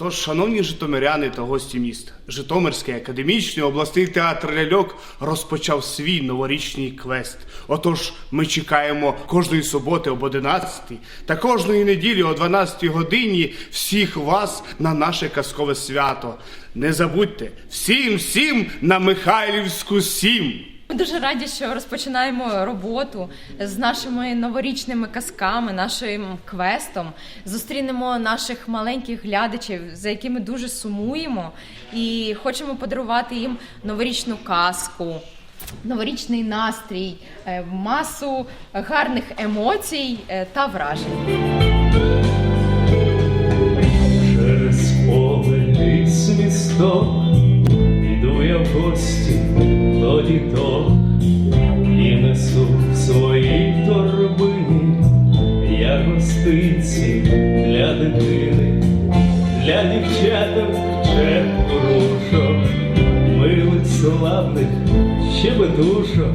Отож, шановні житомиряни та гості міста, Житомирський академічний обласний театр ляльок розпочав свій новорічний квест. Отож, ми чекаємо кожної суботи об 11 та кожної неділі о 12 годині всіх вас на наше казкове свято. Не забудьте, всім всім на Михайлівську сім! Ми дуже раді, що розпочинаємо роботу з нашими новорічними казками, нашим квестом. Зустрінемо наших маленьких глядачів, за якими дуже сумуємо, і хочемо подарувати їм новорічну казку. Новорічний настрій, е, масу гарних емоцій е, та вражень. Через поле ліс місто, іду я в гості діток і несу в своїй торбині я гостинці для дитини, для дівчаток чепурушок, милих славних щебетушок.